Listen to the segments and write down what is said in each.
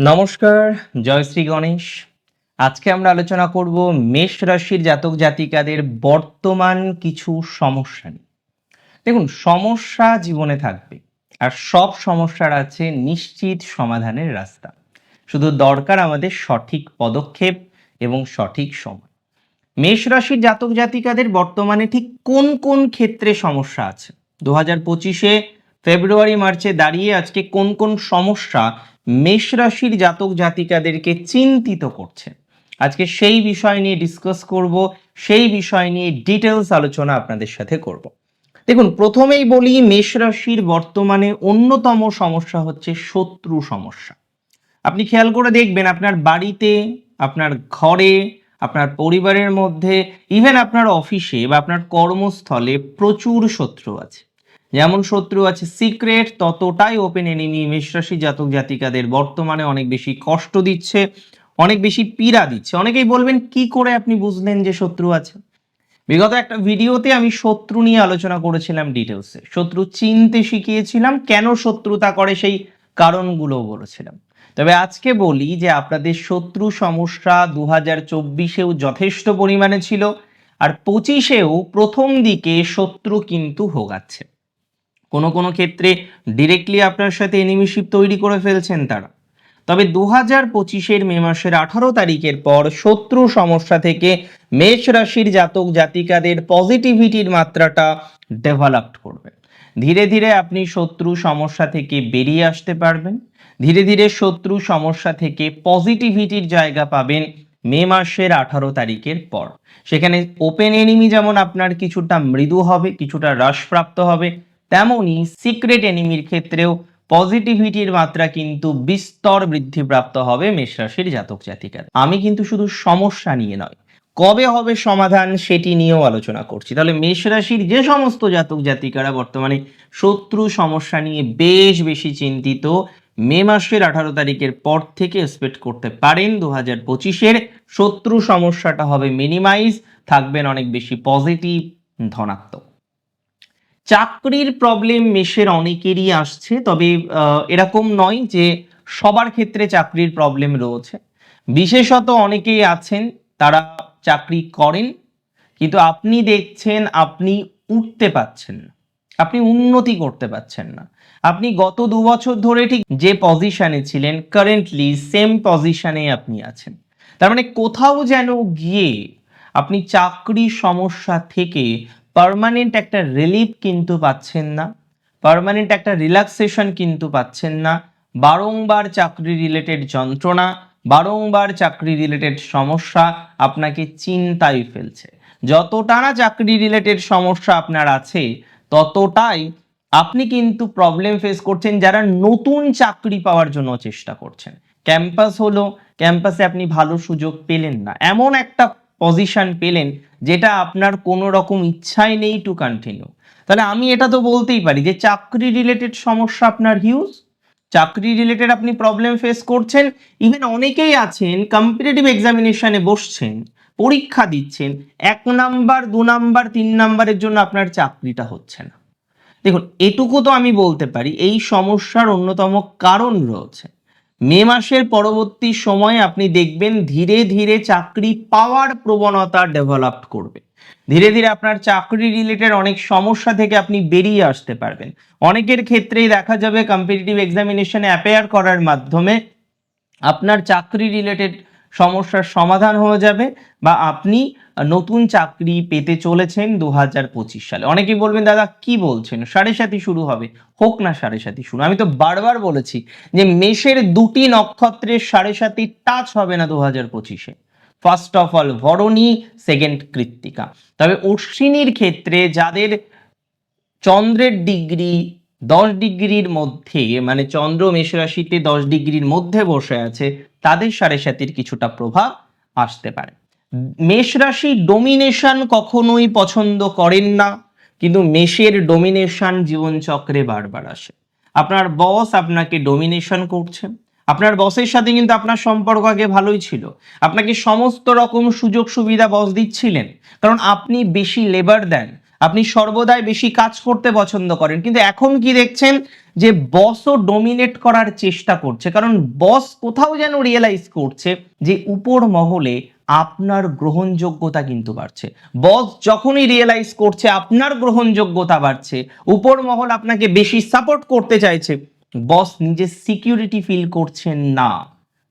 নমস্কার, জয় শ্রী গণেশ। আজকে আমরা আলোচনা করব মেষ রাশির জাতক জাতিকাদের বর্তমান কিছু সমস্যা নিয়ে। দেখুন, সমস্যা জীবনে থাকবে, আর সব সমস্যার আছে নিশ্চিত সমাধানের রাস্তা। শুধু দরকার আমাদের সঠিক পদক্ষেপ এবং সঠিক সময়। মেষ রাশির জাতক জাতিকাদের বর্তমানে ঠিক কোন কোন ক্ষেত্রে সমস্যা আছে? দু হাজার পঁচিশে ফেব্রুয়ারি, মার্চে দাঁড়িয়ে আজকে কোন কোন সমস্যা মেষ রাশির জাতক জাতিকাদেরকে চিন্তিত করছে। আজকে সেই বিষয় নিয়ে ডিসকাস করব, সেই বিষয় নিয়ে ডিটেলস আলোচনা আপনাদের সাথে করব। দেখুন, প্রথমেই বলি, মেষ রাশির বর্তমানে অন্যতম সমস্যা হচ্ছে শত্রু সমস্যা। আপনি খেয়াল করে দেখবেন, আপনার বাড়িতে, আপনার ঘরে, আপনার পরিবারের মধ্যে ইভেন আপনার অফিসে বা আপনার কর্মস্থলে প্রচুর শত্রু আছে। যেমন শত্রু আছে সিক্রেট, ততটাই ওপেন এনিমি মেষরাশি জাতক জাতিকাদের বর্তমানে অনেক বেশি কষ্ট দিচ্ছে, অনেক বেশি পীড়া দিচ্ছে। অনেকেই বলবেন, কি করে আপনি বুঝলেন যে শত্রু আছে? বিগত একটা ভিডিওতে আমি শত্রু নিয়ে আলোচনা করেছিলাম ডিটেলসে শত্রু চিনতে শিখিয়েছিলাম কেন শত্রুতা করে সেই কারণগুলো বলেছিলাম। তবে আজকে বলি যে আপনাদের শত্রু সমস্যা দু হাজার চব্বিশেও যথেষ্ট পরিমাণে ছিল, আর পঁচিশেও প্রথম দিকে শত্রু কিন্তু ভোগাচ্ছে। কোনো কোনো ক্ষেত্রে ডিরেক্টলি আপনার সাথে এনিমিশিপ তৈরি করে ফেলছেন তারা। তবে দু হাজার পঁচিশের মে মাসের আঠারো তারিখের পর শত্রু সমস্যা থেকে মেষ রাশির জাতক জাতিকাদের পজিটিভিটির মাত্রাটা ডেভেলপড করবে। ধীরে ধীরে আপনি শত্রু সমস্যা থেকে বেরিয়ে আসতে পারবেন। ধীরে ধীরে শত্রু সমস্যা থেকে পজিটিভিটির জায়গা পাবেন মে মাসের আঠারো তারিখের পর। সেখানে ওপেন এনিমি যেমন আপনার কিছুটা মৃদু হবে, কিছুটা হ্রাসপ্রাপ্ত হবে। তেমনই সিক্রেট এনিমির ক্ষেত্রেও পজিটিভিটির মাত্রা কিন্তু বিস্তর বৃদ্ধিপ্রাপ্ত হবে মেষ রাশির জাতক জাতিকার। আমি কিন্তু শুধু সমস্যা নিয়ে নয়, কবে হবে সমাধান সেটি নিয়েও আলোচনা করছি। তাহলে মেষ রাশির যে সমস্ত জাতক জাতিকারা বর্তমানে শত্রু সমস্যা নিয়ে বেশ বেশি চিন্তিত, মে মাসের আঠারো তারিখের পর থেকে এক্সপেক্ট করতে পারেন দু হাজার পঁচিশের শত্রু সমস্যাটা হবে মিনিমাইজ থাকবেন অনেক বেশি পজিটিভ ধনাত্মক। চাকরির প্রবলেম মেশের অনেকেরই আসছে, তবে এরকম নয় যে সবার ক্ষেত্রে চাকরির প্রবলেম রয়েছে। বিশেষত অনেকেই আছেন, তারা চাকরি করেন, কিন্তু আপনি দেখছেন, আপনি উঠতে পাচ্ছেন না। আপনি উন্নতি করতে পাচ্ছেন না। আপনি গত দু বছর ধরে ঠিক যে পজিশনে ছিলেন কারেন্টলি সেম পজিশনে আপনি আছেন। তার মানে কোথাও যেন গিয়ে আপনি চাকরি সমস্যা থেকে পার্মানেন্ট একটা রিলিফ কিন্তু পাচ্ছেন না। পার্মানেন্ট একটা রিল্যাক্সেশন কিন্তু পাচ্ছেন না। বারংবার চাকরি রিলেটেড যন্ত্রণা, বারংবার চাকরি রিলেটেড সমস্যা আপনাকে চিন্তায় ফেলছে। যতটা না চাকরি রিলেটেড সমস্যা আপনার আছে, ততটাই আপনি কিন্তু প্রবলেম ফেস করছেন যারা নতুন চাকরি পাওয়ার জন্য চেষ্টা করছেন। ক্যাম্পাস হলো ক্যাম্পাসে আপনি ভালো সুযোগ পেলেন না। এমন একটা পজিশন পেলেন, যেটা আপনার কোনো রকম ইচ্ছাই নেই টু কন্টিনিউ তাহলে আমি এটা তো বলতেই পারি যে চাকরি রিলেটেড সমস্যা আপনার হিউজ চাকরি রিলেটেড আপনি প্রবলেম ফেস করছেন ইভেন অনেকেই আছেন কম্পিটিটিভ এক্সামিনেশনে বসছেন, পরীক্ষা দিচ্ছেন, এক নাম্বার দু নাম্বার তিন নাম্বারের জন্য আপনার চাকরিটা হচ্ছে না। দেখুন, এটুকু তো আমি বলতে পারি, এই সমস্যার অন্যতম কারণ রয়েছে। মে মাসের পরবর্তী সময়ে আপনি দেখবেন ধীরে ধীরে চাকরি পাওয়ার প্রবণতা ডেভেলপ করবে। ধীরে ধীরে আপনার চাকরি রিলেটেড অনেক সমস্যা থেকে আপনি বেরিয়ে আসতে পারবেন। অনেকের ক্ষেত্রেই দেখা যাবে কম্পিটিটিভ এক্সামিনেশন অ্যাপেয়ার করার মাধ্যমে আপনার চাকরি রিলেটেড সমস্যার সমাধান হয়ে যাবে বা আপনি নতুন চাকরি পেতে চলেছেন দু হাজার পঁচিশ সালে। অনেকেই বলবেন, দাদা, কি বলছেন? সাড়ে সাথী শুরু হবে। হোক না সাড়ে সাথী শুরু। আমি তো বারবার বলেছি যে মেষের দুটি নক্ষত্রের সাড়ে সাথী টাচ হবে না দু হাজার পঁচিশে। First of all Bharani second Krittika. তবে অশ্বিনীর ক্ষেত্রে যাদের চন্দ্রের ডিগ্রি, দশ ডিগ্রির মধ্যে মানে চন্দ্র মেষ রাশিতে দশ ডিগ্রির মধ্যে বসে আছে তাদের সাড়ে সাতির কিছুটা প্রভাব আসতে পারে। মেষ রাশি ডোমিনেশন কখনোই পছন্দ করেন না, কিন্তু মেষের ডোমিনেশন জীবনচক্রে বারবার আসে। আপনার বস আপনাকে ডোমিনেশন করছে। আপনার বসের সাথে কিন্তু আপনার সম্পর্ক আগে ভালোই ছিল। আপনাকে সমস্ত রকম সুযোগ সুবিধা বস দিচ্ছিলেন। কারণ আপনি বেশি লেবার দেন। আপনি সর্বদাই বেশি কাজ করতে পছন্দ করেন। কিন্তু এখন কি দেখছেন যে বসও ডোমিনেট করার চেষ্টা করছে। কারণ বস কোথাও যেন রিয়েলাইজ করছে যে উপর মহলে আপনার গ্রহণযোগ্যতা কিন্তু বাড়ছে। বস যখনই রিয়েলাইজ করছে আপনার গ্রহণযোগ্যতা বাড়ছে, উপর মহল আপনাকে বেশি সাপোর্ট করতে চাইছে বস নিজে সিকিউরিটি ফিল করছেন না।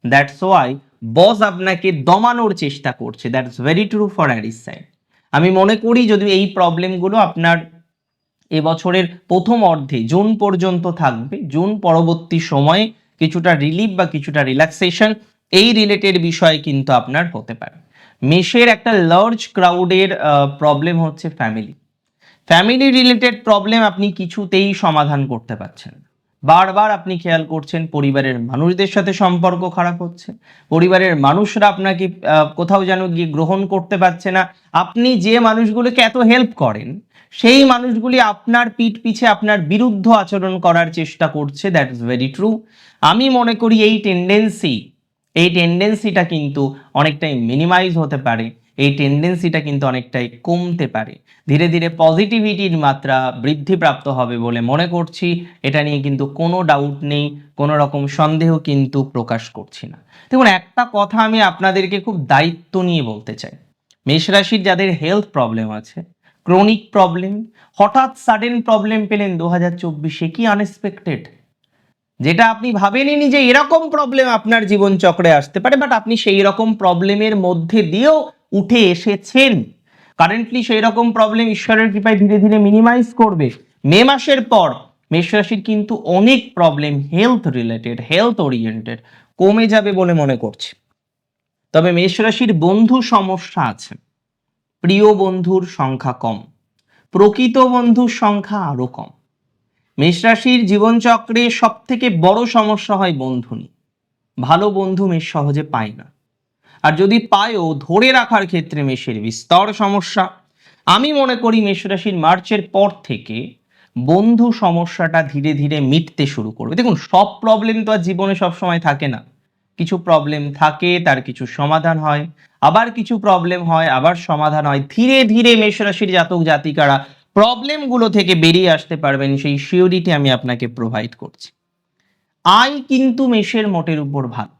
দ্যাটস ওয়াই বস আপনাকে দমানোর চেষ্টা করছে। That's very true for Aries side আমি মনে করি যদি এই প্রবলেমগুলো আপনার এবছরের প্রথম অর্ধে, জুন পর্যন্ত থাকবে, জুন পরবর্তী সময়ে কিছুটা রিলিফ বা কিছুটা রিল্যাক্সেশন এই রিলেটেড বিষয়ে কিন্তু আপনার হতে পারে মেষের একটা লার্জ ক্রাউডের প্রবলেম হচ্ছে ফ্যামিলি ফ্যামিলি রিলেটেড প্রবলেম আপনি কিছুতেই সমাধান করতে পারছেন না। বারবার আপনি খেয়াল করছেন পরিবারের মানুষদের সাথে সম্পর্ক খারাপ হচ্ছে, পরিবারের মানুষরা আপনাকে কোথাও যেন গিয়ে গ্রহণ করতে পারছে না। আপনি যে মানুষগুলোকে এত হেল্প করেন, সেই মানুষগুলি আপনার পিঠ পিছে আপনার বিরুদ্ধ আচরণ করার চেষ্টা করছে দ্যাট ইজ ভেরি ট্রু আমি মনে করি এই টেন্ডেন্সি এই টেন্ডেন্সিটা কিন্তু অনেকটাই মিনিমাইজ হতে পারে। এই টেন্ডেন্সিটা কিন্তু অনেকটাই কমতে পারে। ধীরে ধীরে পজিটিভিটির মাত্রা বৃদ্ধিপ্রাপ্ত হবে বলে মনে করছি। এটা নিয়ে কিন্তু কোনো ডাউট নেই, কোনো রকম সন্দেহ কিন্তু প্রকাশ করছি না। দেখুন, একটা কথা আমি আপনাদেরকে খুব দায়িত্ব নিয়ে বলতে চাই। মেষ রাশির যাদের হেলথ প্রবলেম আছে ক্রনিক প্রবলেম হঠাৎ সাডেন প্রবলেম পেলেন দু হাজার চব্বিশে কি আনএক্সপেক্টেড যেটা আপনি ভাবেননি যে এরকম প্রবলেম আপনার জীবন চক্রে আসতে পারে বাট আপনি সেই রকম প্রবলেমের মধ্যে দিয়েও উঠে এসেছেন। কারেন্টলি সেই রকম প্রবলেম ঈশ্বরের কৃপায় ধীরে ধীরে মিনিমাইজ করবে। মে মাসের পর মেষ রাশির কিন্তু অনেক problem health related health oriented কমে যাবে বলে মনে করছি। তবে মেষ রাশির বন্ধু সমস্যা আছে। প্রিয় বন্ধুর সংখ্যা কম। প্রকৃত বন্ধুর সংখ্যা আরও কম। মেষ রাশির জীবনচক্রে সব থেকে বড় সমস্যা হয় বন্ধু নিয়ে। ভালো বন্ধু মেষ সহজে পায় না। আর যদি পায়ও ধরে রাখার ক্ষেত্রে মেষের বিস্তর সমস্যা, আমি মনে করি মেষ রাশির মার্চের পর থেকে বন্ধু সমস্যাটা ধীরে ধীরে মিটতে শুরু করবে। দেখুন, সব প্রবলেম তো আর জীবনে সব সময় থাকে না। কিছু প্রবলেম থাকে, তার কিছু সমাধান হয়। আবার কিছু প্রবলেম হয়, আবার সমাধান হয়। ধীরে ধীরে মেষ রাশির জাতক জাতিকারা প্রবলেমগুলো থেকে বেরিয়ে আসতে পারবেন, সেই সিওরিটি আমি আপনাকে প্রোভাইড করছি। আয় কিন্তু মেষের মোটের উপর ভালো।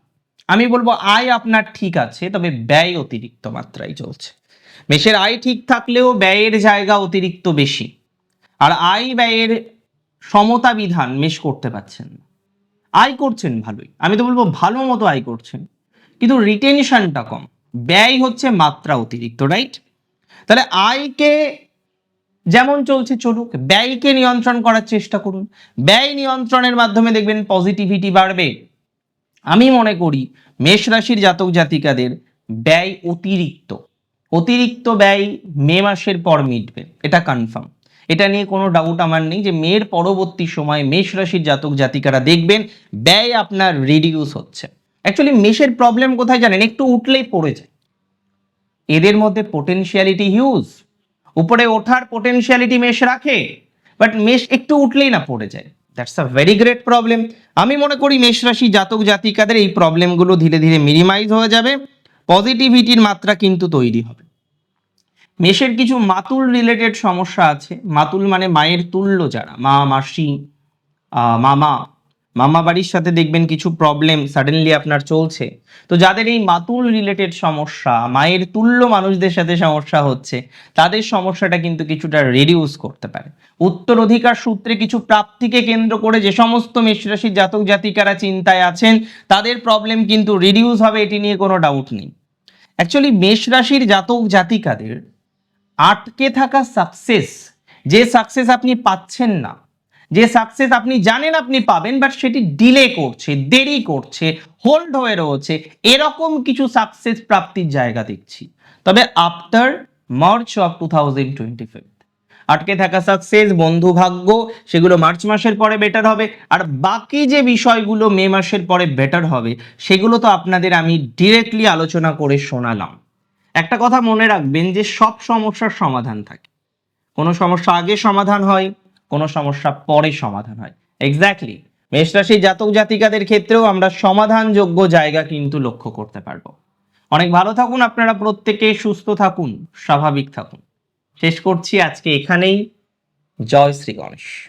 আমি বলব আয় আপনার ঠিক আছে, তবে ব্যয় অতিরিক্ত মাত্রায় চলছে। মেষের আয় ঠিক থাকলেও ব্যয়ের জায়গা অতিরিক্ত বেশি। আর আয় ব্যয়ের সমতা বিধান মেষ করতে পারছেন না। আয় করছেন ভালোই, আমি তো বলব ভালো মতো আয় করছেন। কিন্তু রিটেনশনটা কম, ব্যয় হচ্ছে মাত্রা অতিরিক্ত রাইট তাহলে আয়কে যেমন চলছে চলুক, ব্যয়কে নিয়ন্ত্রণ করার চেষ্টা করুন। ব্যয় নিয়ন্ত্রণের মাধ্যমে দেখবেন পজিটিভিটি বাড়বে। আমি মনে করি মেষ রাশির জাতক জাতিকাদের ব্যয় অতিরিক্ত। অতিরিক্ত ব্যয় মে মাসের পর মিটবে, এটা কনফার্ম এটা নিয়ে কোনো ডাউট আমার নেই যে মেয়ের পরবর্তী সময় মেষ রাশির জাতক জাতিকারা দেখবেন ব্যয় আপনার রিডিউস হচ্ছে। অ্যাকচুয়ালি মেষের প্রবলেম কোথায় জানেন? একটু উঠলেই পড়ে যায়। এদের মধ্যে পোটেনশিয়ালিটি হিউজ উপরে ওঠার পোটেনশিয়ালিটি মেষ রাখে বাট মেষ একটু উঠলেই না পড়ে যায়। That's a very great problem আমি মনে করি মেষ রাশি জাতক জাতিকাদের এই প্রবলেমগুলো ধীরে ধীরে মিনিমাইজ হয়ে যাবে। পজিটিভিটির মাত্রা কিন্তু তৈরি হবে। মেষের কিছু মাতুল রিলেটেড সমস্যা আছে। মাতুল মানে মায়ের তুল্য যারা, মা, মাসি মামা মামা বাড়ির সাথে দেখবেন কিছু প্রবলেম সাডেনলি আপনার চলছে। তো যাদের এই মাতুল রিলেটেড সমস্যা, মায়ের তুল্য মানুষদের সাথে সমস্যা হচ্ছে, তাদের সমস্যাটা কিন্তু কিছুটা রিডিউস করতে পারে। উত্তরাধিকার সূত্রে কিছু প্রাপ্তিকে কেন্দ্র করে যে সমস্ত মেষরাশির জাতক জাতিকারা চিন্তায় আছেন, তাদের প্রবলেম কিন্তু রিডিউস হবে, এটি নিয়ে কোনো ডাউট নেই। অ্যাকচুয়ালি মেষরাশির জাতক জাতিকাদের আটকে থাকা সাকসেস যে সাকসেস আপনি পাচ্ছেন না যে সাকসেস আপনি জানেন আপনি পাবেন বাট সেটি ডিলে করছে, দেরি করছে হোল্ড হয়ে রয়েছে, এরকম কিছু সাকসেস প্রাপ্তির জায়গা দেখছি। তবে after March of two thousand twenty আটকে থাকা সাকসেস বন্ধু ভাগ্য, সেগুলো মার্চ মাসের পরে বেটার হবে, আর বাকি যে বিষয়গুলো মে মাসের পরে বেটার হবে, সেগুলো তো আপনাদের আমি ডিরেক্টলি আলোচনা করে শোনালাম। একটা কথা মনে রাখবেন যে সব সমস্যার সমাধান থাকে। কোনো সমস্যা আগে সমাধান হয় কোনো সমস্যা পরে সমাধান হয়। এক্স্যাক্টলি মেষ রাশির জাতক জাতিকাদের ক্ষেত্রেও আমরা সমাধানযোগ্য জায়গা কিন্তু লক্ষ্য করতে পারব। অনেক ভালো থাকুন, আপনারা প্রত্যেকে সুস্থ থাকুন, স্বাভাবিক থাকুন। শেষ করছি আজকে এখানেই। জয় শ্রী গণেশ।